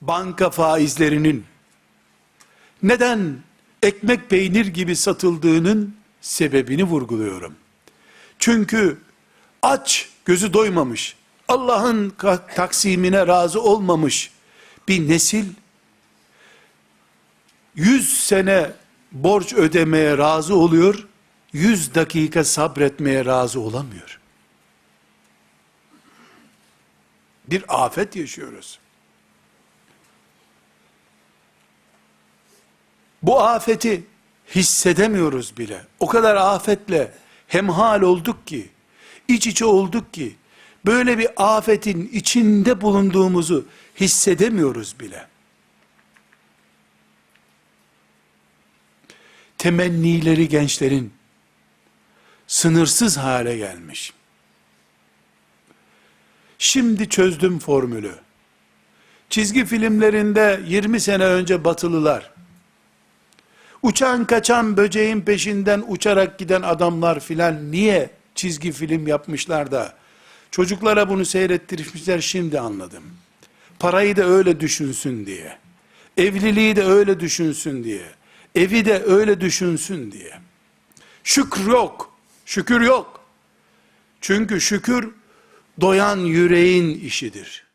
banka faizlerinin neden ekmek peynir gibi satıldığının sebebini vurguluyorum. Çünkü aç, gözü doymamış, Allah'ın taksimine razı olmamış bir nesil 100 sene borç ödemeye razı oluyor, 100 dakika sabretmeye razı olamıyor. Bir afet yaşıyoruz. Bu afeti hissedemiyoruz bile. O kadar afetle hemhal olduk ki, iç içe olduk ki, böyle bir afetin içinde bulunduğumuzu hissedemiyoruz bile. Temennileri gençlerin sınırsız hale gelmiş. Şimdi çözdüm formülü. Çizgi filmlerinde 20 sene önce batılılar, uçan kaçan böceğin peşinden uçarak giden adamlar filan niye çizgi film yapmışlar da çocuklara bunu seyrettirmişler şimdi anladım. Parayı da öyle düşünsün diye. Evliliği de öyle düşünsün diye. Evi de öyle düşünsün diye. Şükür yok. Şükür yok. Çünkü şükür doyan yüreğin işidir.